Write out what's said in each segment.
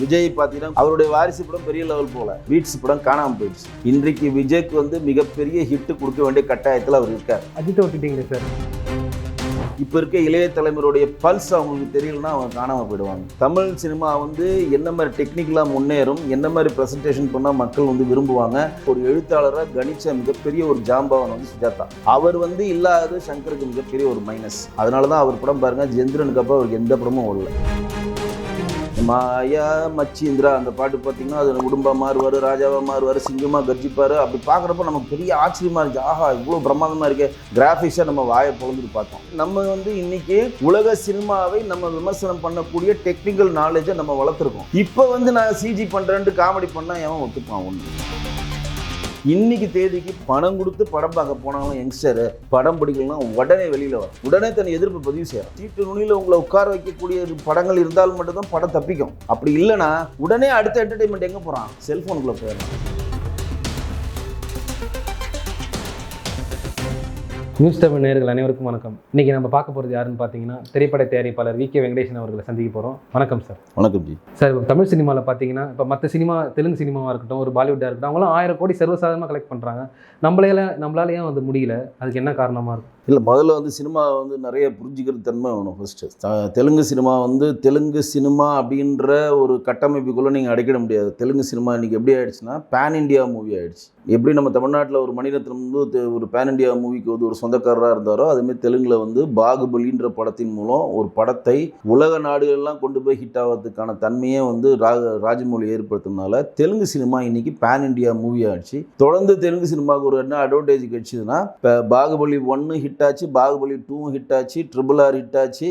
விஜய் பார்த்தீங்கன்னா அவருடைய வாரிசு படம் பெரிய லெவல் போல. பீட்ஸ் படம் காணாமல் போயிடுச்சு. இன்றைக்கு விஜய்க்கு வந்து மிகப்பெரிய ஹிட் கொடுக்க வேண்டிய கட்டாயத்தில் அவர் இருக்கார். அஜித்தை விட்டுட்டீங்களே சார்? இப்போ இருக்க இளைய தலைமுறையுடைய பல்ஸ் அவங்களுக்கு தெரியலன்னா அவங்க காணாமல் போயிடுவாங்க. தமிழ் சினிமா வந்து என்ன மாதிரி டெக்னிக்கலாக முன்னேறும் என்ன மாதிரி ப்ரெசன்டேஷன் பண்ணால் மக்கள் வந்து விரும்புவாங்க ஒரு எழுத்தாளராக கணிச்ச மிகப்பெரிய ஒரு ஜாம்பவன் வந்து சுஜாதா. அவர் வந்து இல்லாதது சங்கருக்கு மிகப்பெரிய ஒரு மைனஸ் அதனால தான் அவர் படம் பாருங்க ஜெந்திரனுக்கு அப்புறம் அவருக்கு எந்த படமும் ஓடல. மாயா மச்சீந்திரா அந்த பாட்டு பார்த்தீங்கன்னா அது குடும்பம் மாறுவார் ராஜாவா மாறுவார் சிங்கமாக கர்ஜிப்பார். அப்படி பார்க்குறப்ப நமக்கு பெரிய ஆச்சரியமா இருந்துச்சு ஆஹா இவ்வளோ பிரமாதமாக இருக்கே. கிராஃபிக்ஸாக நம்ம வாயை பொழுதுட்டு பார்த்தோம். நம்ம வந்து இன்னைக்கு உலக சினிமாவை நம்ம விமர்சனம் பண்ணக்கூடிய டெக்னிக்கல் நாலேஜை நம்ம வளர்த்துருக்கோம். இப்போ வந்து நான் சிஜி பண்ணுறேன்ட்டு காமெடி பண்ணால் எவன் ஒத்துப்பான்? ஒன்று இன்னைக்கு தேதிக்கு பணம் கொடுத்து படம் பார்க்க போனாலும் யங்ஸ்டர் படம் பிடிக்கலன்னா உடனே வெளியில் வரும். உடனே தன் எதிர்ப்பு பதிவு செய்யலாம் சீட்டு நுனியில் உங்களை உட்கார வைக்கக்கூடிய படங்கள் இருந்தால் மட்டும்தான் படம் தப்பிக்கும். அப்படி இல்லைன்னா உடனே அடுத்த என்டர்டைன்மெண்ட் எங்கே போகிறான் செல்ஃபோனுக்குள்ளே போயிடலாம் நியூஸ் தமிழ் நேயர்கள் அனைவருக்கும் வணக்கம். இன்னைக்கு நம்ம பார்க்க போகிறது யாருன்னு பார்த்தீங்கன்னா திரைப்பட தயாரிப்பாளர் வி கே வெங்கடேசன் அவர்களை சந்திக்க போகிறோம் வணக்கம் சார் வணக்கம் ஜி. சார் இப்போ தமிழ் சினிமாவில் பார்த்தீங்கன்னா இப்போ மற்ற சினிமா தெலுங்கு சினிமாவாக இருக்கட்டும் ஒரு பாலிவுட்டாக இருக்கட்டும் அவங்களாம் ஆயிரம் கோடி சர்வசாதாரணமாக கலெக்ட் பண்ணுறாங்க நம்மளால நம்மளால ஏன் வந்து முடியல? அதுக்கு என்ன காரணமாக இருக்கும் இல்லை முதல்ல வந்து சினிமா வந்து நிறைய புரிஞ்சுக்கிற தன்மை வேணும் ஃபஸ்ட்டு தெலுங்கு சினிமா வந்து தெலுங்கு சினிமா அப்படின்ற ஒரு கட்டமைப்புக்குள்ளே நீங்கள் அடைக்கிட முடியாது. தெலுங்கு சினிமா இன்றைக்கி எப்படி ஆயிடுச்சுன்னா பேன் இண்டியா மூவி ஆயிடுச்சு. எப்படி நம்ம தமிழ்நாட்டில் ஒரு மணிரத்னம் வந்து ஒரு பேன் இண்டியா மூவிக்கு வந்து ஒரு சொந்தக்காரராக இருந்தாரோ அதேமாதிரி தெலுங்கில் வந்து பாகுபலின்ற படத்தின் மூலம் ஒரு படத்தை உலக நாடுகள்லாம் கொண்டு போய் ஹிட் ஆகிறதுக்கான தன்மையே வந்து ராஜ ராஜமௌழி ஏற்படுத்தினால தெலுங்கு சினிமா இன்னைக்கு பேன் இண்டியா மூவி ஆச்சு தொடர்ந்து தெலுங்கு சினிமாவுக்கு ஒரு என்ன அட்வான்டேஜ் கிடைச்சதுன்னா இப்போ பாகுபலி ஒன்று ஹிட் ஆச்சு பாகுபலி டூவும் ஹிட் ஆச்சு ட்ரிபிள் ஆர் ஹிட் ஆச்சு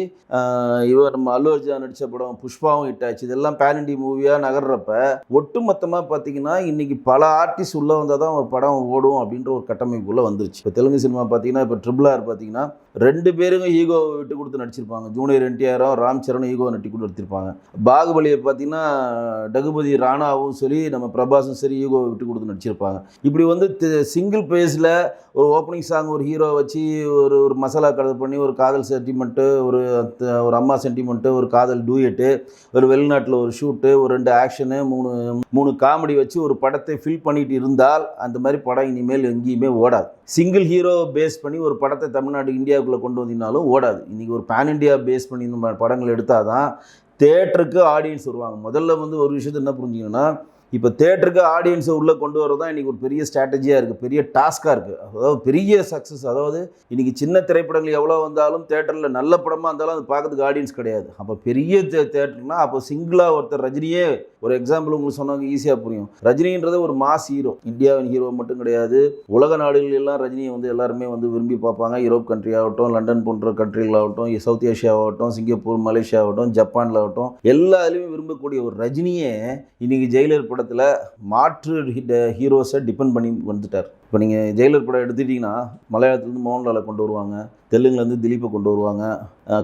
இவர் நம்ம அல்லு அர்ஜுனா நடித்த படம் புஷ்பாவும் ஹிட் ஆச்சு. இதெல்லாம் பேன் இண்டியா மூவியாக நகர்றப்ப ஒட்டுமொத்தமாக பார்த்தீங்கன்னா இன்னைக்கு பல ஆர்டிஸ்ட் உள்ளே வந்தால் தான் ஒரு படம் ஓடும் அப்படின்ற ஒரு கட்டமைப்புக்குள்ளே வந்துருச்சு. இப்போ தெலுங்கு சினிமா பார்த்தீங்கன்னா இப்போ ட்ரிபிள் ஆர் பார்த்தீங்கன்னா ரெண்டு பேருங்க ஈகோ விட்டு கொடுத்து நடிச்சிருப்பாங்க. ஜூனியர் என்டிஆரும் ராம் சரண் ஈகோ நட்டி கொடுத்து நடிச்சிருப்பாங்க. பாகுபலியை பார்த்தீங்கன்னா டகுபதி ராணாவும் சரி நம்ம பிரபாஸும் சரி ஈகோ விட்டு கொடுத்து நடிச்சிருப்பாங்க. இப்படி வந்து சிங்கிள் பேஸில் ஒரு ஓப்பனிங் சாங் ஒரு ஹீரோ வச்சு ஒரு ஒரு மசாலா கலர் பண்ணி ஒரு காதல் சென்டிமெண்ட்டு ஒரு ஒரு அம்மா சென்டிமெண்ட்டு ஒரு காதல் டூயட்டு ஒரு வெளிநாட்டில் ஒரு ஷூட்டு ஒரு ரெண்டு ஆக்ஷனு மூணு மூணு காமெடி வச்சு ஒரு படத்தை ஃபில் பண்ணிட்டு இருந்தால் அந்த மாதிரி படம் இனிமேல் எங்கேயுமே ஓடாது. சிங்கிள் ஹீரோ பேஸ் பண்ணி ஒரு படத்தை தமிழ்நாடு இந்தியாவுக்குள்ளே கொண்டு வந்தீங்கனாலும் ஓடாது. இன்றைக்கி ஒரு பேன் இண்டியா பேஸ் பண்ணி நம்ம படங்கள் எடுத்தால் தான் தேட்டருக்கு ஆடியன்ஸ் வருவாங்க. முதல்ல வந்து ஒரு விஷயத்தை என்ன புரிஞ்சிங்கன்னா இப்போ தேட்டருக்கு ஆடியன்ஸை உள்ளே கொண்டு வரது தான் இன்றைக்கி ஒரு பெரிய ஸ்ட்ராட்டஜியாக இருக்குது பெரிய டாஸ்க்காக இருக்குது அதாவது பெரிய சக்ஸஸ் அதாவது இன்றைக்கி சின்ன திரைப்படங்கள் எவ்வளோ வந்தாலும் தேட்டரில் நல்ல படமாக இருந்தாலும் அது பார்க்கறதுக்கு ஆடியன்ஸ் கிடையாது. அப்போ பெரிய தே அப்போ சிங்கிளாக ஒருத்தர் ரஜினியே ஒரு எக்ஸாம்பிள் உங்களுக்கு சொன்னாங்க ஈஸியாக புரியும். ரஜினின்றது ஒரு மாஸ் ஹீரோ இந்தியாவின் ஹீரோ மட்டும் கிடையாது. உலக நாடுகள் எல்லாம் ரஜினியை வந்து எல்லாருமே வந்து விரும்பி பார்ப்பாங்க. யூரோப் கண்ட்ரி ஆகட்டும் லண்டன் போன்ற கண்ட்ரிகளாகட்டும் சவுத் ஏஷியா ஆகட்டும் சிங்கப்பூர் மலேசியா ஆகட்டும் ஜப்பானில் ஆகட்டும் எல்லாத்துலேயுமே விரும்பக்கூடிய ஒரு ரஜினியே இன்னைக்கு ஜெயிலர் படத்தில் மாற்று ஹீரோஸை டிபெண்ட் பண்ணி வந்துட்டார். இப்போ நீங்கள் ஜெயிலர் படம் எடுத்துட்டிங்கன்னா மலையாளத்துலேருந்து மோகன்லாலை கொண்டு வருவாங்க தெலுங்குலேருந்து திலீப்பை கொண்டு வருவாங்க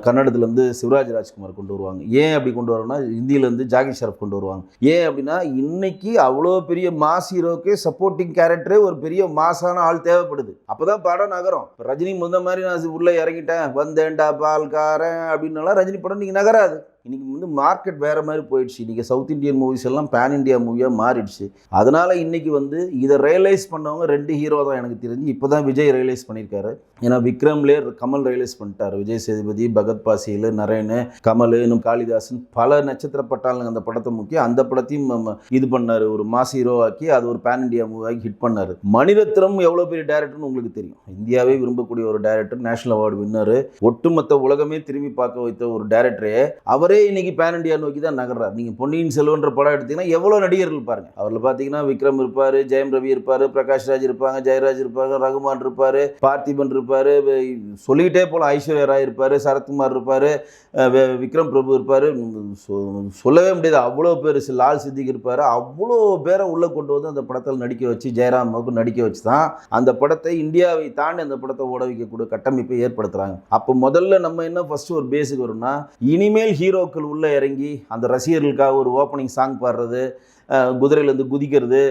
கன்னடத்துலேருந்து சிவராஜ் ராஜ்குமார் கொண்டு வருவாங்க. ஏன் அப்படி கொண்டு வரோம்னா ஹிந்தியிலேருந்து ஜாகி ஷரப் கொண்டு வருவாங்க. ஏன் அப்படின்னா இன்னைக்கு அவ்வளோ பெரிய மாஸ் ஹீரோக்கே சப்போர்ட்டிங் கேரக்டரே ஒரு பெரிய மாசான ஆள் தேவைப்படுது. அப்போ தான் படம் நகரும். இப்போ ரஜினி முந்த மாதிரி நான் உள்ளே இறங்கிட்டேன். வந்தேன்டா பால்காரன் அப்படின்னாலாம் ரஜினி படம் நீங்கள் நகராது. இன்றைக்கி வந்து மார்க்கெட் வேறு மாதிரி போயிடுச்சு. இன்றைக்கி சவுத் இந்தியன் மூவிஸ் எல்லாம் பேன் இந்தியா மூவியாக மாறிடுச்சு. அதனால் இன்றைக்கி வந்து இதை ரியலைஸ் பண்ணவங்க ரெண்டு ஹீரோ தான் எனக்கு தெரிஞ்சு. இப்போ தான் விஜய் ரியலைஸ் பண்ணியிருக்காரு. ஏன்னா விக்ரம்லே கமல் ரியலைஸ் பண்ணிட்டார். விஜய் சேதுபதி பகத் பாசியில் நரேனு கமல் இன்னும் காளிதாசன் பல நட்சத்திர பட்டாளங்க அந்த படத்தை முக்கிய அந்த படத்தையும் நம்ம இது பண்ணார். ஒரு மாஸ் ஹீரோவாக்கி அது ஒரு பேன் இண்டியா மூவாக்கி ஹிட் பண்ணார். மணிரத்னம் எவ்வளோ பெரிய டேரக்டர்னு உங்களுக்கு தெரியும். இந்தியாவே விரும்பக்கூடிய ஒரு டேரக்டர் நேஷனல் அவார்டு வின்னர் ஒட்டுமொத்த உலகமே திரும்பி பார்க்க வைத்த ஒரு டேரக்டரே அவரே இன்னைக்கு பேன் இண்டியா நோக்கி தான் நகர்றார். நீங்கள் பொன்னியின் செல்வன்ற படம் எடுத்தீங்கன்னா எவ்வளோ நடிகர்கள் பாருங்க. அவரில் பார்த்தீங்கன்னா விக்ரம் இருப்பார் ஜெயம் ரவி இருப்பார் பிரகாஷ் ராஜ் இருப்பாங்க ஜெயராஜ் இருப்பாங்க ரகுமான் இருப்பார் பார்த்திபன் இருப்பார். சொல்லிக்கிட்டே போகலாம் ஐஸ்வர்யா ராய் இருப்பார் சரத்குமார் இருப்பார் விக்ரம் பிரபு இருப்பார். சொல்லவே முடியாது. அவ்வளோ பேர் லால் சித்திக் இருப்பார். அவ்வளோ பேரை உள்ளே கொண்டு வந்து அந்த படத்தில் நடிக்க வச்சு ஜெயராமுக்கு நடிக்க வச்சு தான் அந்த படத்தை இந்தியாவை தாண்டி அந்த படத்தை ஓட வைக்கக்கூடிய கட்டமைப்பை ஏற்படுத்துகிறாங்க அப்போ முதல்ல நம்ம என்ன ஃபஸ்ட்டு ஒரு பேஸுக்கு வரும்னா இனிமேல் ஹீரோக்கள் உள்ளே இறங்கி அந்த ரசிகர்களுக்காக ஒரு ஓப்பனிங் சாங் பாடுறது குதிரையிலேருந்து குதிக்கிறது.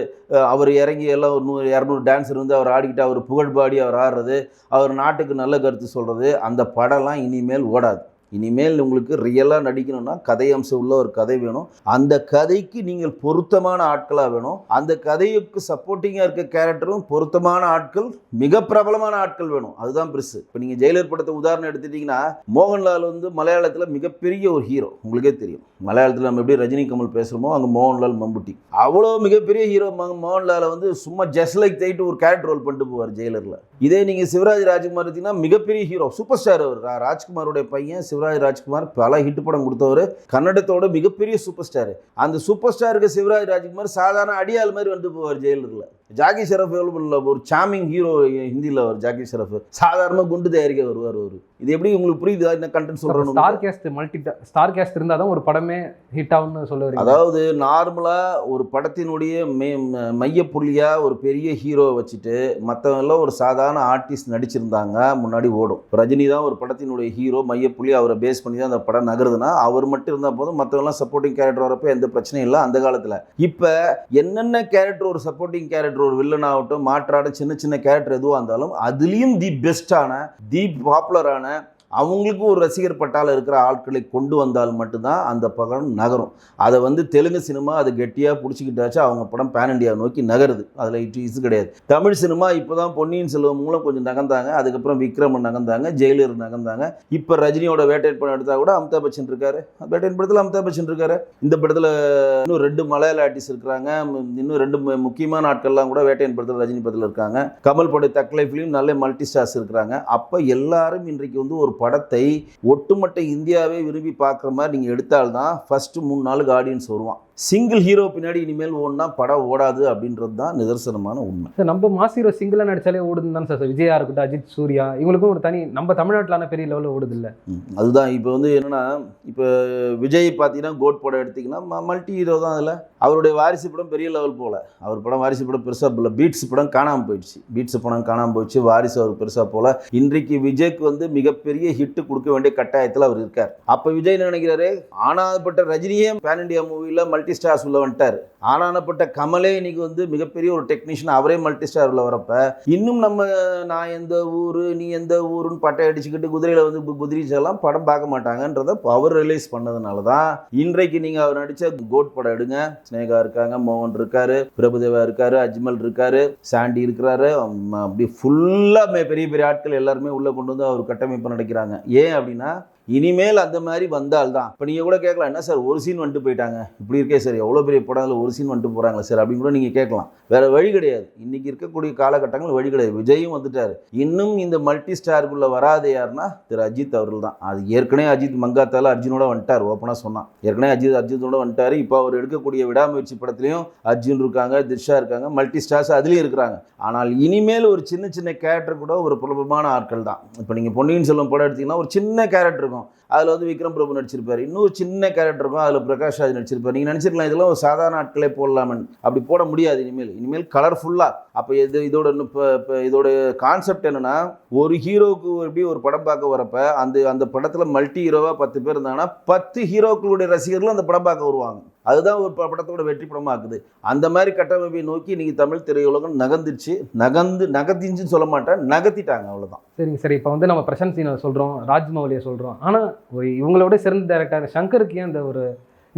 அவர் இறங்கி எல்லாம் ஒரு நூறு இரநூறு டான்ஸர் வந்து அவர் ஆடிக்கிட்டு அவர் புகழ் பாடி அவர் ஆடுறது அவர் நாட்டுக்கு நல்ல கருத்து சொல்கிறது அந்த படம்லாம் இனிமேல் ஓடாது. இனிமேல் உங்களுக்கு ரியலாக நடிக்கணும்னா கதை அம்சம் உள்ள ஒரு கதை வேணும். அந்த கதைக்கு நீங்கள் பொருத்தமான ஆட்களாக வேணும். அந்த கதைக்கு சப்போர்ட்டிங்காக இருக்க கேரக்டரும் பொருத்தமான ஆட்கள் மிக பிரபலமான ஆட்கள் வேணும். அதுதான் பெருசு. இப்போ நீங்கள் ஜெயிலர் படத்தை உதாரணம் எடுத்துட்டீங்கன்னா மோகன்லால் வந்து மலையாளத்தில் மிகப்பெரிய ஒரு ஹீரோ உங்களுக்கே தெரியும். மலையாளத்தில் நம்ம எப்படி ரஜினி கமல் பேசுகிறோமோ அங்கே மோகன்லால் மம்புட்டி. அவ்வளோ மிகப்பெரிய ஹீரோ மோகன்லாலை வந்து சும்மா ஜஸ்ட் லைக் தைட்டு ஒரு கேரக்டர் ரோல் பண்ணிட்டு போவார் ஜெயிலரில் இதே நீங்கள் சிவராஜ் ராஜ்குமார் எடுத்தீங்கன்னா மிகப்பெரிய ஹீரோ சூப்பர் ஸ்டார் அவர். ரா- ராஜ்குமாரோட பையன் சிவராஜ் ராஜ்குமார் பல ஹிட் படம் கொடுத்தவர். கன்னடத்தோட மிகப்பெரிய சூப்பர் ஸ்டார் அந்த சூப்பர் ஸ்டாருக்கு சிவராஜ் ராஜ்குமார் சாதாரண அடியாள் மாதிரி வந்து போவார் ஜெயிலரில் ஜாக்கி ஷெரஃப் இல்லை? ஒரு சாமிங் ஹீரோ ஹிந்தியில் அவர் ஜாக்கி ஷெரஃப். சாதாரணமாக குண்டு தயாரிக்க வருவார் அவர். இது எப்படி உங்களுக்கு புரியுதா? என்ன கண்டென்ட் ஸ்டார் சொல்கிறேன் கேஸ்ட் மல்டி ஸ்டார் கேஸ்ட் இருந்தால் தான் ஒரு படமே ஹிட் ஆகும்னு சொல்ல வரீங்க. அதாவது நார்மலாக ஒரு படத்தினுடைய மே மையப்புள்ளியாக ஒரு பெரிய ஹீரோவை வச்சுட்டு மற்றவங்கெல்லாம் ஒரு சாதாரண ஆர்டிஸ்ட் நடிச்சிருந்தாங்க முன்னாடி ஓடும். ரஜினி தான் ஒரு படத்தினுடைய ஹீரோ மையப்புள்ளி அவரை பேஸ் பண்ணி தான் அந்த படம் நகருதுன்னா அவர் மட்டும் இருந்தால் போதும் மற்றவங்களாம் சப்போர்ட்டிங் கேரக்டர் வரப்போ எந்த பிரச்சனையும் இல்லை அந்த காலத்தில். இப்போ என்னென்ன கேரக்டர் ஒரு சப்போர்ட்டிங் கேரக்டர் ஒரு வில்லன் ஆகட்டும் மாற்றாட சின்ன சின்ன கேரக்டர் எதுவாக இருந்தாலும் அதுலேயும் தி பெஸ்ட்டான தி பாப்புலரான அவங்களுக்கும் ஒரு ரசிகர் பட்டால இருக்கிற ஆட்களை கொண்டு வந்தால் மட்டும்தான் அந்த படம் நகரும். அதை வந்து தெலுங்கு சினிமா அது கெட்டியாக பிடிச்சிக்கிட்டாச்சு அவங்க படம் பேன் இண்டியா நோக்கி நகருது. அதில் இட்டு இது கிடையாது. தமிழ் சினிமா இப்போ தான் பொன்னியின் செல்வம் மூலம் கொஞ்சம் நகர்ந்தாங்க. அதுக்கப்புறம் விக்ரமன் நகர்ந்தாங்க ஜெயிலர் நகர்ந்தாங்க. இப்போ ரஜினியோட வேட்டையன் படம் எடுத்தால் கூட அமிதாப் பச்சன் இருக்காரு. வேட்டையன் படத்தில் அமிதாப் பச்சன் இருக்காரு. இந்த படத்தில் இன்னும் ரெண்டு மலையாள ஆர்டிஸ்ட் இருக்கிறாங்க இன்னும் ரெண்டு முக்கியமான ஆட்கள்லாம் கூட வேட்டையன் படத்தில் ரஜினி படத்தில் இருக்காங்க. கமல் பட தக்லைஃப்லையும் நல்ல மல்டி ஸ்டார்ஸ் இருக்கிறாங்க அப்போ எல்லாரும் இன்றைக்கு வந்து ஒரு படத்தை ஒட்டுமொத்த இந்தியாவே விரும்பி பார்க்குற மாதிரி நீங்கள் எடுத்தால்தான் ஃபஸ்ட்டு மூணு நாளுக்கு ஆடியன்ஸ் வருவான். சிங்கிள் ஹீரோ பின்னாடி இனிமேல் ஓடினா படம் ஓடாது அப்படின்றது தான் நிதர்சனமான உண்மை. சார் நம்ம மாஸ் ஹீரோ சிங்கிளாக நடிச்சாலே ஓடுதுன்னு தான் சார் விஜயா இருக்கட்டும் அஜித் சூர்யா இவங்களுக்கும் ஒரு தனி நம்ம தமிழ்நாட்டிலான பெரிய லெவலில் ஓடுது இல்லை அதுதான். இப்போ வந்து என்னன்னா இப்போ விஜய் பார்த்தீங்கன்னா கோட் படம் எடுத்தீங்கன்னா மல்டி ஹீரோ தான் அதில். அவருடைய வாரிசு படம் பெரிய லெவல் போகல அவர் படம் வாரிசு படம் பெருசாக போகல பீட்ஸ் படம் காணாமல் போயிடுச்சு. பீட்ஸ் படம் காணாமல் போயிடுச்சு. வாரிசு அவர் பெருசாக போகல இன்றைக்கு விஜய்க்கு வந்து மிகப்பெரிய ஹிட்டு கொடுக்க வேண்டிய கட்டாயத்தில் அவர் இருக்கார். அப்போ விஜய் நினைக்கிறாரு? ஆனாதப்பட்ட ரஜினியே பேன் இண்டியா மூவியில் மல்டி ஸ்டார்ஸ் உள்ள வந்துட்டார். ஆனானப்பட்ட கமலே இன்னைக்கு வந்து மிகப்பெரிய ஒரு டெக்னீஷியன் அவரே மல்டி ஸ்டார் உள்ள வரப்ப இன்னும் நம்ம நான் எந்த ஊர் நீ எந்த ஊருன்னு பட்டை அடிச்சுக்கிட்டு குதிரையில் வந்து கு- குதிரைச்செல்லாம் படம் பார்க்க மாட்டாங்கன்றத அவர் ரிலீஸ் பண்ணதுனால தான் இன்றைக்கு நீங்கள் அவர் நடித்த கோட் படம் எடுங்க. ஸ்னேகா இருக்காங்க மோகன் இருக்காரு பிரபுதேவா இருக்காரு அஜ்மல் இருக்காரு சாண்டி இருக்கிறாரு. அப்படி ஃபுல்லாக பெரிய பெரிய ஆட்கள் எல்லாருமே உள்ளே கொண்டு வந்து அவர் கட்டமைப்பு நடக்கிறாங்க. ஏன் அப்படின்னா இனிமேல் அந்த மாதிரி வந்தால்தான். இப்போ நீங்கள் கூட கேட்கலாம் என்ன சார் ஒரு சீன் வந்துட்டு போயிட்டாங்க? இப்படி இருக்கே சார் எவ்வளோ பெரிய படங்களில் ஒரு சீன் வந்துட்டு போகிறாங்களா சார்? அப்படின்னு கூட நீங்கள் கேட்கலாம். வேற வழி கிடையாது. இன்னைக்கு இருக்கக்கூடிய காலகட்டங்கள் வழி கிடையாது. விஜயும் வந்துட்டார். இன்னும் இந்த மல்டி ஸ்டாருக்குள்ளே வராது யாருன்னா திரு அஜித் அவர்கள் தான். அது ஏற்கனவே அஜித் மங்காத்தால அர்ஜுனோட வந்துட்டார் ஓப்பனாக சொன்னான் ஏற்கனவே அஜித் அர்ஜுனோட வந்துட்டார். இப்போ அவர் எடுக்கக்கூடிய விடாமுயற்சி படத்துலையும் அர்ஜுன் இருக்காங்க திர்ஷா இருக்காங்க மல்டி ஸ்டார்ஸ் அதுலேயும் இருக்கிறாங்க. ஆனால் இனிமேல் ஒரு சின்ன சின்ன கேரக்டர் கூட ஒரு பிரபலமான ஆட்கள் தான். இப்போ நீங்கள் பொன்னியின் செல்வம் படம் எடுத்தீங்கன்னா ஒரு சின்ன கேரக்டர் இருக்கும். அதில் வந்து விக்ரம் பிரபு நடிச்சிருப்பாரு. இன்னொரு சின்ன கேரக்டர் இருக்கும். அதில் பிரகாஷ் ராஜ் நடிச்சிருப்பாரு. நீங்கள் நினச்சிருக்கலாம் இதெல்லாம் ஒரு சாதாரண ஆட்களே போடலாமன் அப்படி போட முடியாது இனிமேல். இனிமேல் கலர்ஃபுல்லாக அப்போ இது இதோட இப்போ இப்போ இதோட கான்செப்ட் என்னென்னா ஒரு ஹீரோவுக்கு எப்படி ஒரு படம் பார்க்க வரப்ப அந்த அந்த படத்தில் மல்டி ஹீரோவாக பத்து பேர் இருந்தாங்கன்னா பத்து ஹீரோக்களுடைய ரசிகர்களும் அந்த படம் பார்க்க வருவாங்க. அதுதான் ஒரு ப- படத்தோட வெற்றி படமாக இருக்குது அந்த மாதிரி கட்டமைப்பை நோக்கி நீங்கள் தமிழ் திரையுலகம் நகர்ந்துச்சு நகர்ந்து நகர்த்திஞ்சுன்னு சொல்ல மாட்டேன். நகர்த்திட்டாங்க அவ்வளோதான் சரிங்க சரி இப்போ வந்து நம்ம பிரசாந்த் சீனை சொல்கிறோம் ராஜ்மௌலியை சொல்கிறோம் ஆனால் இவங்களோட சிறந்த டேரக்டர் சங்கருக்கு ஏன் இந்த ஒரு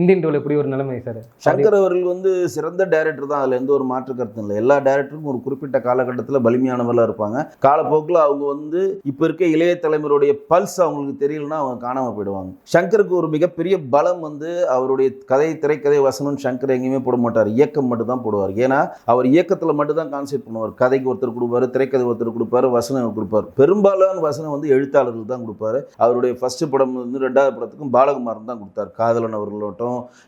இந்தியன் டோல் எப்படி ஒரு நிலைமை சார்? சங்கர் அவர்கள் வந்து சிறந்த டைரக்டர் தான். அதில் எந்த ஒரு மாற்று கருத்தும் இல்லை. எல்லா டைரக்டருக்கும் ஒரு குறிப்பிட்ட காலகட்டத்தில் பலிமையானவர்களாக இருப்பாங்க. காலப்போக்கில் அவங்க வந்து இப்போ இருக்க இளைய தலைமுறையுடைய பல்ஸ் அவங்களுக்கு தெரியலன்னா அவங்க காணாமல் போயிடுவாங்க. சங்கருக்கு ஒரு மிகப்பெரிய பலம் வந்து அவருடைய கதை திரைக்கதை வசனம் சங்கர் எங்கேயுமே போட மாட்டார். இயக்கம் மட்டும் தான் போடுவார். ஏன்னா அவர் இயக்கத்தில் மட்டும் தான் கான்செப்ட் பண்ணுவார். கதைக்கு ஒருத்தர் கொடுப்பாரு திரைக்கதை ஒருத்தர் கொடுப்பாரு வசனம் கொடுப்பார். பெரும்பாலான வசனம் வந்து எழுத்தாளர்கள் தான் கொடுப்பாரு. அவருடைய ஃபர்ஸ்ட் படம் வந்து ரெண்டாவது படத்துக்கும் பாலகுமாரன் தான் கொடுத்தார். காதலன் அவர்களோட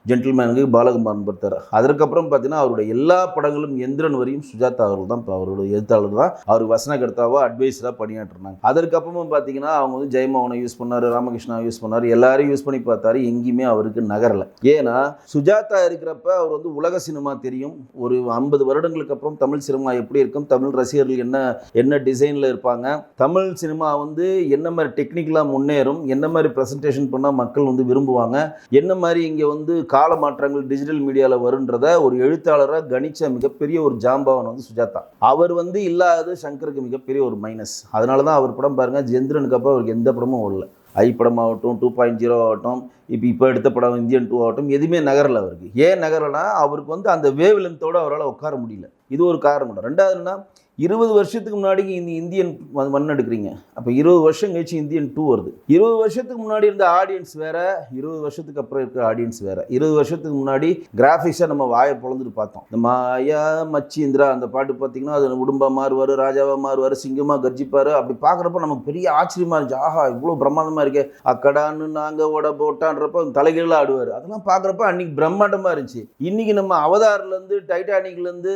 ஜென்டில்மேனுக்கு பாலகுமாரன் கொடுத்தார் அதற்கப்புறம் பார்த்தீங்கன்னா அவருடைய எல்லா படங்களும் எந்திரன் வரையும் சுஜாதா அவர்கள் தான் இப்போ அவருடைய எழுத்தாளர் தான். அவர் வசனகர்த்தாவோ அட்வைஸராக பணியாற்றினாங்க. அதற்கப்புறமும் பார்த்தீங்கன்னா அவங்க வந்து ஜெயமோகனை யூஸ் பண்ணார் ராமகிருஷ்ணா யூஸ் பண்ணார் எல்லாரையும் யூஸ் பண்ணி பார்த்தாரு எங்கேயுமே அவருக்கு நகரலை. ஏன்னா சுஜாதா இருக்கிறப்ப அவர் வந்து உலக சினிமா தெரியும். ஒரு ஐம்பது வருடங்களுக்கு அப்புறம் தமிழ் சினிமா எப்படி இருக்கும் தமிழ் ரசிகர்கள் என்ன என்ன டிசைனில் இருப்பாங்க. தமிழ் சினிமா வந்து என்ன மாதிரி டெக்னிக்கலாக முன்னேறும் என்ன மாதிரி ப்ரெசன்டேஷன் பண்ணால் மக்கள் வந்து விரும்புவாங்க என்ன மாதிரி இங்கே வந்து கால மாற்றங்கள் டிஜிட்டல் மீடியாவில் வருன்றத ஒரு எழுத்தாளராக கணிச்ச மிகப்பெரிய ஒரு ஜாம்பவன் வந்து சுஜாதா. அவர் வந்து இல்லாதது சங்கருக்கு மிகப்பெரிய ஒரு மைனஸ் அதனால தான் அவர் படம் பாருங்க ஜெந்திரனுக்கு அப்புறம் அவருக்கு எந்த படமும் ஓடல. ஐ படம் ஆகட்டும் டூ பாயிண்ட் ஜீரோ ஆகட்டும் இப்போ இப்போ எடுத்த படம் இந்தியன் டூ ஆகட்டும் எதுவுமே நகரில் அவருக்கு. ஏன் நகரலைன்னா அவருக்கு வந்து அந்த வேவ் லென்த்தோடு அவரால் உட்கார முடியல. இது ஒரு காரணம். ரெண்டாவதுன்னா இருபது வருஷத்துக்கு முன்னாடி இந்த இந்தியன் மண் எடுக்கிறீங்க அப்போ இருபது வருஷம் கழிச்சு இந்தியன் டூ வருது. இருபது வருஷத்துக்கு முன்னாடி இருந்த ஆடியன்ஸ் வேற இருபது வருஷத்துக்கு அப்புறம் இருக்கிற ஆடியன்ஸ் வேற. இருபது வருஷத்துக்கு முன்னாடி கிராஃபிக்ஸாக நம்ம வாயை பொழந்துட்டு பார்த்தோம். இந்த மாயா மச்சிந்திரா அந்த பாட்டு பார்த்தீங்கன்னா அது உடும்பா மாறுவார் ராஜாவா மாறுவார் சிங்கமாக கர்ஜிப்பார். அப்படி பார்க்குறப்ப நமக்கு பெரிய ஆச்சரியமா இருந்துச்சு. ஆஹா இவ்வளோ பிரமாதமாக இருக்கே. அக்கடான்னு நாங்கள் ஓட போட்டான்றப்ப தலைகீழாக ஆடுவார். அதெல்லாம் பார்க்குறப்ப அன்னைக்கு பிரம்மாண்டமாக இருந்துச்சு. இன்னைக்கு நம்ம அவதார்லேருந்து டைட்டானிக்லேருந்து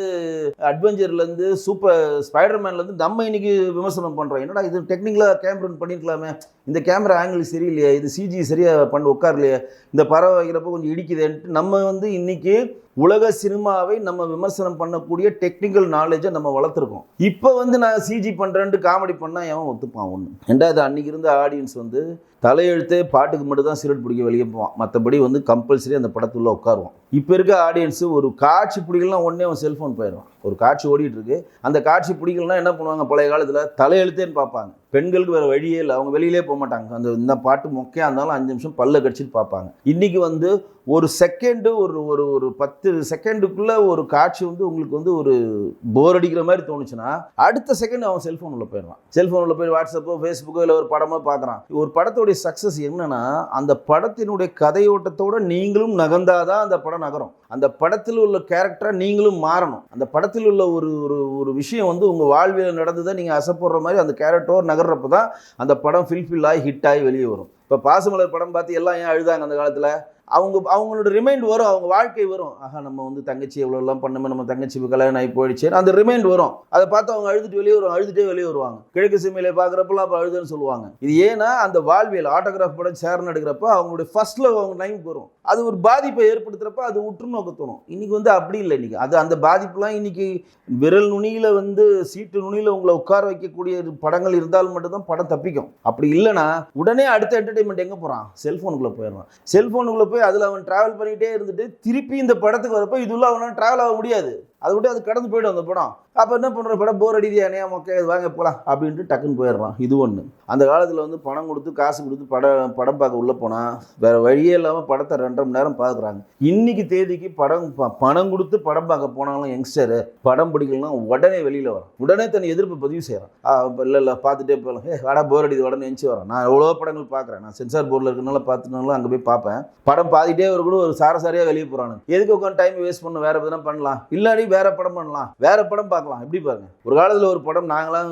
அட்வென்ச்சர்லேருந்து சூப்பர் ஸ்பைடர்மேன்லேருந்து நம்ம இன்னைக்கு விமர்சனம் பண்ணுறோம் என்னடா இது டெக்னிக்கலாக கேமரன் பண்ணியிருக்கலாமே இந்த கேமரா ஆங்கிள் சரியில்லையே இது சிஜி சரியாக பண்ண உட்காரலையே. இந்த பறவை வைக்கிறப்போ கொஞ்சம் இடிக்குதேன்ட்டு நம்ம வந்து இன்னைக்கு உலக சினிமாவை நம்ம விமர்சனம் பண்ணக்கூடிய டெக்னிக்கல் நாலேஜை நம்ம வளர்த்துருக்கோம். இப்போ வந்து நான் சிஜி பண்ணுறேன்ட்டு காமெடி பண்ணால் எவன் ஒத்துப்பான்? ஒன்று ரெண்டாவது அன்னைக்கு இருந்த ஆடியன்ஸ் வந்து தலையெழுத்தே பாட்டுக்கு மட்டும் தான் சிகரெட் பிடிக்க வெளியே போவான். மற்றபடி வந்து கம்பல்சரி அந்த படத்துக்குள்ளே உட்காருவான். இப்போ இருக்க ஆடியன்ஸு ஒரு காட்சி பிடிக்கலாம் உடனே அவன் செல்ஃபோன் போயிடுவான். ஒரு காட்சி ஓடிட்டு இருக்கு அந்த காட்சி பிடிக்கலனா என்ன பண்ணுவாங்க? பழைய காலத்தில் தலையெழுத்தேன்னு பார்ப்பாங்க. பெண்களுக்கு வேறு வழியே இல்லை. அவங்க வெளியிலே போக மாட்டாங்க. அந்த இந்த பாட்டு மொக்கையாக இருந்தாலும் அஞ்சு நிமிஷம் பல்ல கடிச்சிட்டு பார்ப்பாங்க. இன்றைக்கி வந்து ஒரு செகண்டு ஒரு ஒரு ஒரு பத்து செகண்டுக்குள்ளே ஒரு காட்சி வந்து உங்களுக்கு வந்து ஒரு போர் அடிக்கிற மாதிரி தோணுச்சுன்னா அடுத்த செகண்ட் அவன் செல்ஃபோன் உள்ள போயிடுவான். செல்ஃபோன் உள்ள போய் வாட்ஸ்அப்போ ஃபேஸ்புக்கோ இல்லை ஒரு படமோ பார்க்குறான். ஒரு படத்தோட படத்தோடைய சக்ஸஸ் என்னன்னா அந்த படத்தினுடைய கதையோட்டத்தோட நீங்களும் நகர்ந்தாதான் அந்த படம் நகரும். அந்த படத்தில் உள்ள கேரக்டரை நீங்களும் மாறணும். அந்த படத்தில் உள்ள ஒரு ஒரு ஒரு விஷயம் வந்து உங்கள் வாழ்வியல் நடந்ததை நீங்கள் அசைப்படுற மாதிரி அந்த கேரக்டர் நகர்றப்ப தான் அந்த படம் ஃபில்ஃபில் ஆகி ஹிட் ஆகி வெளியே வரும். இப்போ பாசமலர் படம் பார்த்து எல்லாம் ஏன் அழுதாங்க அந்த காலத்தில்? அவங்க அவங்களோட ரிமைண்ட் வரும் அவங்க வாழ்க்கை வரும். ஆஹா நம்ம வந்து தங்கச்சி எவ்வளோலாம் பண்ணமே நம்ம தங்கச்சி கல்யாணம் ஆகி போயிடுச்சு. அந்த ரிமைண்ட் வரும். அதை பார்த்து அவங்க அழுதுட்டு வெளியே வருவாங்க அழுதுட்டே வெளியே வருவாங்க. கிழக்கு சிமையில பார்க்குறப்பெல்லாம் அப்போ அழுதுன்னு சொல்லுவாங்க. இது ஏன்னா அந்த வாழ்வியல் ஆட்டோகிராஃப் படம் சேரன் எடுக்கிறப்ப அவங்களுடைய ஃபர்ஸ்ட்ல அவங்க லைனுக்கு வரும். அது ஒரு பாதிப்பை ஏற்படுத்துறப்ப அது உற்று நோக்கத்தணும் இன்னைக்கு வந்து அப்படி இல்லை இன்னைக்கு. அது அந்த பாதிப்புலாம் இன்னைக்கு விரல் நுனியில வந்து சீட்டு நுனியில உங்களை உட்கார வைக்கக்கூடிய படங்கள் இருந்தால் மட்டும்தான் படம் தப்பிக்கும். அப்படி இல்லைன்னா உடனே அடுத்த என்டர்டைன்மெண்ட் எங்கே போகிறான் செல்ஃபோனுக்குள்ளே போயிடுறான். செல்ஃபோனுக்குள்ளே போய் அதில் அவன் ட்ராவல் பண்ணிகிட்டே இருந்துட்டு திருப்பி இந்த படத்துக்கு வரப்போ இதுள்ள அவனால் ட்ராவல் ஆக முடியாது. அதை விட்டு அது கடந்து போயிடும் அந்த படம். அப்போ என்ன பண்ணுற படம் போர் அடிதியா அணையா மொக்க? இது வாங்க போகலாம் அப்படின்ட்டு டக்குன்னு போயிடுறான். இது ஒன்று அந்த காலத்தில் வந்து பணம் கொடுத்து காசு கொடுத்து படம் படம் பார்க்க உள்ளே போனால் வேறு வழியே இல்லாமல் படத்தை ரெண்டரை மணி நேரம் பார்க்குறாங்க. இன்னைக்கு தேதிக்கு படம் ப- பணம் கொடுத்து படம் பார்க்க போனாலும் யங்ஸ்டரு படம் பிடிக்கலாம் உடனே வெளியில் வரும் உடனே தன் எதிர்ப்பு பதிவு செய்கிறான் இல்லை இல்லை பார்த்துட்டே போகலாம் ஏ வாடா போர் அடிது உடனே எழுச்சி வரேன். நான் எவ்வளோ படங்கள் பார்க்குறேன்? நான் சென்சார் போர்டில் இருக்கனால பார்த்துனாலும் அங்கே போய் பார்ப்பேன். படம் பாதிட்டே ஒரு கூட ஒரு சாரசாரியாக வெளியே போகிறானு எதுக்கு உட்காந்து டைம் வேஸ்ட் பண்ண? வேறு எதுனா பண்ணலாம். இல்லாடி வேற படம் பண்ணலாம். வேற படம் பார்க்கலாம். எப்படி பாருங்க. ஒரு காலத்தில் ஒரு படம் நாங்களாம்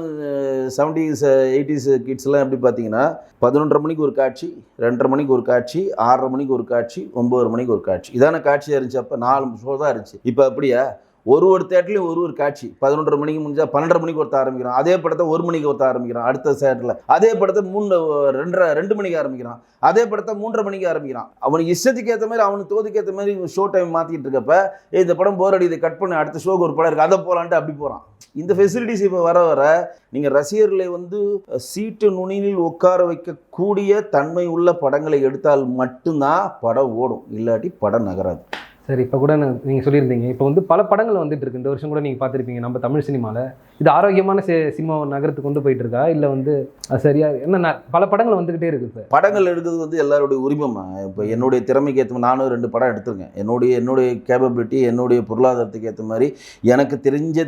செவன்டீஸ் எயிட்டிஸ் கிட்ஸ்லாம் எப்படி பார்த்தீங்கன்னா பதினொன்றரை மணிக்கு ஒரு காட்சி ரெண்டரை மணிக்கு ஒரு காட்சி ஆறரை மணிக்கு ஒரு காட்சி ஒம்பது மணிக்கு ஒரு காட்சி. இதான காட்சியாக இருந்துச்சு அப்போ நாலு ஷோ தான் இருந்துச்சு. இப்போ அப்படியா? ஒரு ஒரு தேட்டர்லையும் ஒரு ஒரு காட்சி. பதினொன்றரை மணிக்கு முடிஞ்சால் பன்னெண்டரை மணிக்கு ஒருத்த ஆரம்பிக்கிறான். அதே படத்தை ஒரு மணிக்கு ஒருத்த ஆரம்பிக்கிறான். அடுத்த தேட்டரில் அதே படத்தை மூணு ரெண்டரை ரெண்டு மணிக்கு ஆரம்பிக்கிறான். அதே படத்தை மூன்றரை மணிக்கு ஆரம்பிக்கிறான். அவனுக்கு இஷ்டத்துக்கு ஏற்ற மாதிரி அவனுக்கு தோதுக்கு ஏற்ற மாதிரி ஷோ டைம் மாற்றிட்டு இருக்கப்ப இந்த படம் போர் அடி இதை கட் பண்ணி அடுத்த ஷோக்கு ஒரு படம் இருக்குது அதை போகலான்ட்டு அப்படி போகிறான் இந்த ஃபெசிலிட்டிஸ் இப்போ வர வர நீங்கள் ரசிகர்களை வந்து சீட்டு நுனியில் உட்கார வைக்கக்கூடிய தன்மை உள்ள படங்களை எடுத்தால் மட்டும்தான் படம் ஓடும். இல்லாட்டி படம் நகராது. சரி இப்போ கூட நான் நீங்கள் சொல்லியிருந்தீங்க. இப்போ வந்து பல படங்கள் வந்துட்டு இருக்கு. இந்த வருஷம் கூட நீங்கள் பார்த்துருப்பீங்க. நம்ம தமிழ் சினிமாவில் இது ஆரோக்கியமான சினிமா நகரத்துக்கு கொண்டு போயிட்டு இருக்கா இல்லை வந்து அது சரியா என்ன பல படங்கள் வந்துக்கிட்டே இருக்கு இப்போ. படங்கள் எடுக்கிறது வந்து எல்லாருடைய உரிமைமா இப்போ என்னுடைய திறமைக்கு ஏற்ற நானும் ரெண்டு படம் எடுத்திருக்கேன். என்னுடைய என்னுடைய கேப்பபிலிட்டி என்னுடைய பொருளாதாரத்துக்கு ஏற்ற மாதிரி எனக்கு தெரிஞ்ச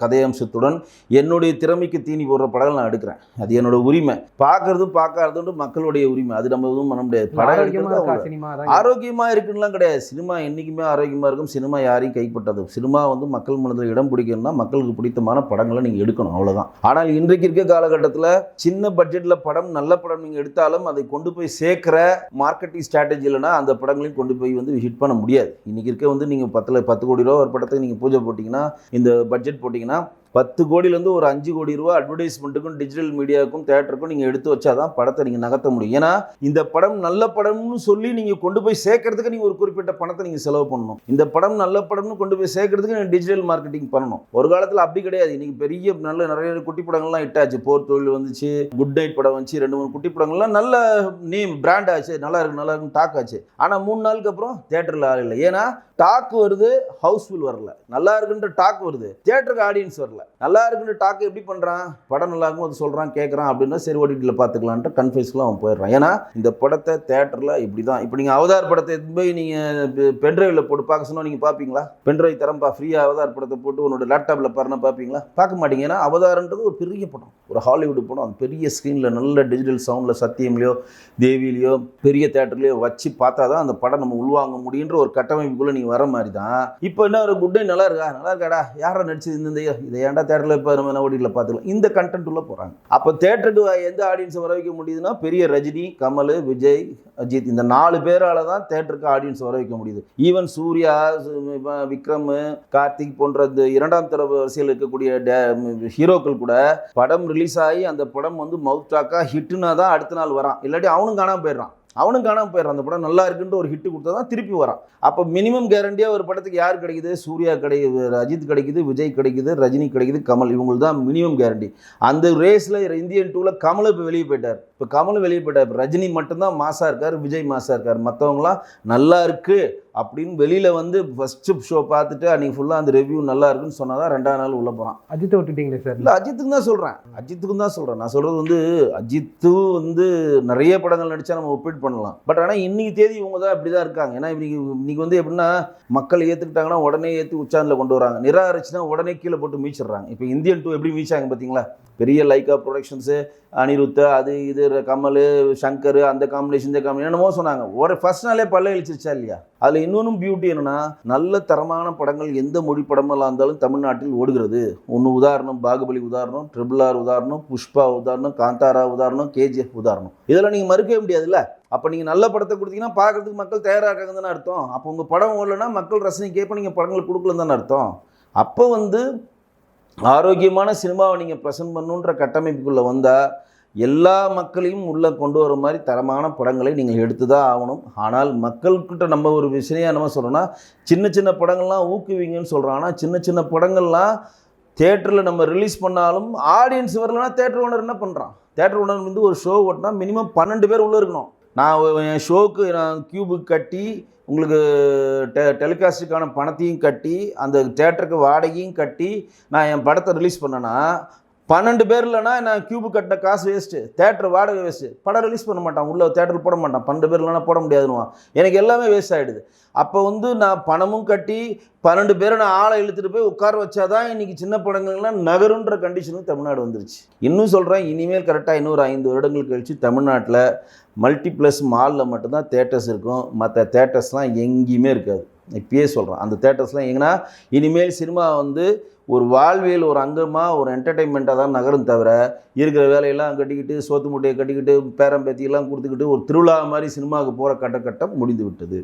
கதையம்சத்துடன் என்னுடைய திறமைக்கு தீனி போடுற படங்கள் நான் எடுக்கிறேன். அது என்னோட உரிமை. பார்க்கறதும் பார்க்காததும் மக்களுடைய உரிமை. அது நம்ம எதுவும் பண்ண முடியாது. படம் எடுக்கிறது இருக்கா? அவங்க- சினிமா தான் ஆரோக்கியமா இருக்குன்னுலாம் கிடையாது. சினிமா என்றைக்குமே ஆரோக்கியமா இருக்கும். சினிமா யாரையும் கைப்பற்றாது. சினிமா வந்து மக்கள் மனதில் இடம் பிடிக்கணும்னா மக்களுக்கு பிடித்தமான படங்களை நீங்கள் எடுக்கணும் அவ்வளவுதான். ஆனால் இன்றைக்கு இருக்க காலகட்டத்தில் சின்ன பட்ஜெட்டில் படம் நல்ல படம் நீங்கள் எடுத்தாலும் அதை கொண்டு போய் சேர்க்குற மார்க்கெட்டிங் ஸ்ட்ராட்டஜி இல்லைனா அந்த படங்களையும் கொண்டு போய் வந்து ஹிட் பண்ண முடியாது. இன்னைக்கு இருக்க வந்து நீங்கள் பத்தில் பத்து கோடி ரூபா ஒரு படத்துக்கு நீங்கள் பூஜை போட்டிங்கன்னா இந்த பட்ஜெட் போட்டிங்கன்னா பத்து கோடியிலேருந்து ஒரு அஞ்சு கோடி ரூபா அட்வர்டைஸ்மெண்ட்டுக்கும் டிஜிட்டல் மீடியாவுக்கும் தேட்டருக்கும் நீங்கள் எடுத்து வச்சா தான் படத்தை நீங்கள் நகர்த்த முடியும். ஏன்னா இந்த படம் நல்ல படம்னு சொல்லி நீங்கள் கொண்டு போய் சேர்க்கறதுக்கு நீங்கள் ஒரு குறிப்பிட்ட பணத்தை நீங்கள் செலவு பண்ணணும். இந்த படம் நல்ல படம்னு கொண்டு போய் சேர்க்கறதுக்கு நீங்கள் டிஜிட்டல் மார்க்கெட்டிங் பண்ணணும். ஒரு காலத்தில் அப்படி கிடையாது. நீங்கள் பெரிய நல்ல நிறைய குட்டி படங்கள்லாம் இட்டாச்சு போர் தொழில் வந்துச்சு குட் நைட் படம் வந்துச்சு ரெண்டு மூணு குட்டி படங்கள்லாம் நல்ல நேம் பிராண்ட் ஆச்சு. நல்லா இருக்கு நல்லா இருக்குன்னு டாக் ஆச்சு. ஆனால் மூணு நாளுக்கு அப்புறம் தேட்டரில் ஆள் இல்லை. ஏன்னா டாக் வருது ஹவுஸ்ஃபுல் வரல. நல்லா இருக்குன்ற டாக் வருது. தேட்டருக்கு ஆடியன்ஸ் வரல. நல்லா இருக்குன்னு டாக்கு எப்படி பண்ணுறான் படம் நல்லா இருக்கும் அது சொல்கிறான் கேட்குறான் அப்படின்னா சரி ஓடிடியில் பார்த்துக்கலான்ட்டு கன்ஃபியூஸ்க்குலாம் அவன் போயிடுறான். ஏன்னா இந்த படத்தை தேட்டரில் இப்படி தான் இப்போ நீங்கள் அவதார் படத்தை எடுத்து போய் நீங்கள் பென்ட்ரைவில் போட்டு பார்க்க சொன்னால் நீங்கள் பார்ப்பீங்களா? பென்ட்ரைவ் தரம்பா ஃப்ரீயாக அவதார் படத்தை போட்டு உன்னோட லேப்டாப்பில் பாருன்னா பார்ப்பீங்களா? பார்க்க மாட்டீங்க. ஏன்னா அவதாரன்றது ஒரு பெரிய படம். ஒரு ஹாலிவுட் படம். அது பெரிய ஸ்க்ரீனில் நல்ல டிஜிட்டல் சவுண்டில் சத்தியம்லையோ தேவிலையோ பெரிய தேட்டர்லையோ வச்சு பார்த்தா தான் அந்த படம் நம்ம உள்வாங்க முடியுன்ற ஒரு கட்டமைப்புக்குள்ளே நீங்கள் வர மாதிரி தான் இப்போ என்ன ஒரு குட் நல்லா இருக்கா? நல்லா இருக்காடா? யாரை நடிச்சது இந்த இந்த- இதை ஏன்டா தேட்டரில் இப்போ நம்ம ஓடியில் பார்த்துக்கலாம். இந்த கண்டென்ட் உள்ள போகிறாங்க அப்போ தேட்டருக்கு எந்த ஆடியன்ஸை வர வைக்க முடியுதுன்னா பெரிய ரஜினி கமல் விஜய் அஜித் இந்த நாலு பேரால தான் தேட்டருக்கு ஆடியன்ஸ் வர வைக்க முடியுது. ஈவன் சூர்யா சு- விக்ரம் கார்த்திக் போன்ற இந்த இரண்டாம் தர வரிசையில் இருக்கக்கூடிய டே- ஹீரோக்கள் கூட படம் ரிலீஸ் ஆகி அந்த படம் வந்து மவுத் டாக்கா ஹிட்னா தான் அடுத்த நாள் வரான். இல்லாட்டி அவனும் காணாம போயிடுறான். அவனும் காணாமல் போயிடுறான். அந்த படம் நல்லா இருக்குன்ட்டு ஒரு ஹிட் கொடுத்தா தான் திருப்பி வரான். அப்போ மினிமம் கேரண்டியாக ஒரு படத்துக்கு யார் கிடைக்குது? சூர்யா கிடைக்குது அஜித் கிடைக்குது விஜய் கிடைக்குது ரஜினி கிடைக்குது கமல். இவங்களுக்கு தான் மினிமம் கேரண்டி அந்த ரேஸில் இந்தியன் டூவில் கமல் இப்போ வெளியே போயிட்டார். இப்போ கமல் வெளியே போயிட்டார். இப்போ ரஜினி மட்டும்தான் மாசாக இருக்கார் விஜய் மாசாக இருக்கார். மற்றவங்களாம் நல்லா இருக்குது அப்படின்னு வெளியில் வந்து ஃபஸ்ட்டு ஷோ பார்த்துட்டு அன்றைக்கி ஃபுல்லாக அந்த ரிவ்யூ நல்லா இருக்குன்னு சொன்னால் தான் ரெண்டாவது நாள் உள்ளே போகிறான் அஜித்தை விட்டுட்டீங்களே சார்? இல்லை அஜித்துக்கு தான் சொல்கிறேன் அஜித்துக்கு தான் சொல்கிறேன் நான் சொல்கிறது வந்து அஜித்து வந்து நிறைய படங்கள் நடித்தா நம்ம ஒப்பீட் பண்ணலாம். பட் ஆனால் இன்னைக்கு தேதி இவங்க தான் இப்படி தான் இருக்காங்க. ஏன்னா இன்னைக்கு இன்னைக்கு வந்து எப்படின்னா மக்கள் ஏற்றுக்கிட்டாங்கன்னா உடனே ஏற்றி உச்சாந்தில் கொண்டு வராங்க. நிராகரிச்சுனா உடனே கீழே போட்டு மீச்சிடுறாங்க. இப்போ இந்தியன் டூ எப்படி மீச்சாங்க பார்த்தீங்களா பெரிய லைக்கா ப்ரொடக்ஷன்ஸு அனிருத்த அது இது கமல் சங்கர் அந்த காம்பினேஷன் இந்த காம்பினேஷன் என்னமோ சொன்னாங்க. ஒரு ஃபர்ஸ்ட் நாளே பல்ல இழிச்சிருச்சா இல்லையா? அதில் இன்னொன்றும் பியூட்டி என்னன்னா நல்ல தரமான படங்கள் எந்த மொழி படமெல்லாம் இருந்தாலும் தமிழ்நாட்டில் ஓடுகிறது. ஒன்று உதாரணம் பாகுபலி உதாரணம் ட்ரிபிள் ஆர் உதாரணம் புஷ்பா உதாரணம் காந்தாரா உதாரணம் கேஜிஎஃப் உதாரணம். இதெல்லாம் நீங்கள் மறுக்கவே முடியாதுல்ல? அப்போ நீங்கள் நல்ல படத்தை கொடுத்தீங்கன்னா பார்க்கறதுக்கு மக்கள் தயாராக இருக்காங்க தானே அர்த்தம். அப்போ உங்கள் படம் ஓடலைன்னா மக்கள் ரசனை கேட்ப நீங்கள் படங்கள் கொடுக்கலன்னு தானே அர்த்தம். அப்போ வந்து ஆரோக்கியமான சினிமாவை நீங்கள் ப்ரெசென்ட் பண்ணுன்ற கட்டமைப்புக்குள்ளே வந்தால் எல்லா மக்களையும் உள்ளே கொண்டு வர மாதிரி தரமான படங்களை நீங்கள் எடுத்து தான் ஆகணும். ஆனால் மக்கள்கிட்ட நம்ம ஒரு விஷயம் என்ன சொல்கிறோன்னா சின்ன சின்ன படங்கள்லாம் ஊக்குவிங்கன்னு சொல்கிறோம் ஆனால் சின்ன சின்ன படங்கள்லாம் தேட்டரில் நம்ம ரிலீஸ் பண்ணாலும் ஆடியன்ஸ் வரலன்னா தேட்டர் ஓனர் என்ன பண்ணுறான் தேட்டர் ஓனர் வந்து ஒரு ஷோ ஓட்டினா மினிமம் பன்னெண்டு பேர் உள்ளே இருக்கணும். நான் என் ஷோக்கு நான் கியூபு கட்டி உங்களுக்கு டெ டெலிகாஸ்ட்டுக்கான பணத்தையும் கட்டி அந்த தேட்டருக்கு வாடகையும் கட்டி நான் என் படத்தை ரிலீஸ் பண்ணேன்னா பன்னெண்டு பேர் இல்லைன்னா நான் கியூபு கட்டின காசு வேஸ்ட்டு தேட்டர் வாடகை வேஸ்ட்டு படம் ரிலீஸ் பண்ண மாட்டான் உள்ள தேட்டர் போட மாட்டான். பன்னெண்டு பேர் இல்லைன்னா போட முடியாதுன்னுவான். எனக்கு எல்லாமே வேஸ்ட் ஆகிடுது அப்போ வந்து நான் பணமும் கட்டி பன்னெண்டு பேரை நான் ஆளை இழுத்துட்டு போய் உட்கார வச்சாதான் இன்னைக்கு சின்ன படங்கள்லாம் நகருன்ற கண்டிஷனுக்கு தமிழ்நாடு வந்துருச்சு. இன்னும் சொல்கிறேன் இனிமேல் கரெக்டாக இன்னொரு ஐந்து வருடங்கள் கழித்து தமிழ்நாட்டில் மல்டிப்ளஸ் மாலில் மட்டும்தான் தேட்டர்ஸ் இருக்கும். மற்ற தேட்டர்ஸ்லாம் எங்கேயுமே இருக்காது. இப்பயே சொல்கிறேன் அந்த தேட்டர்ஸ்லாம் எங்கன்னா இனிமேல் சினிமா வந்து ஒரு வாழ்வியல் ஒரு அங்கமாக ஒரு என்டர்டெயின்மெண்ட்டாக தான் நகரும் தவிர இருக்கிற வேலையெல்லாம் கட்டிக்கிட்டு சோத்து மூட்டையை கட்டிக்கிட்டு பேரம்பேத்தியெல்லாம் கொடுத்துக்கிட்டு ஒரு திருவிழா மாதிரி சினிமாவுக்கு போகிற கட்டக்கட்டம் முடிந்து விட்டது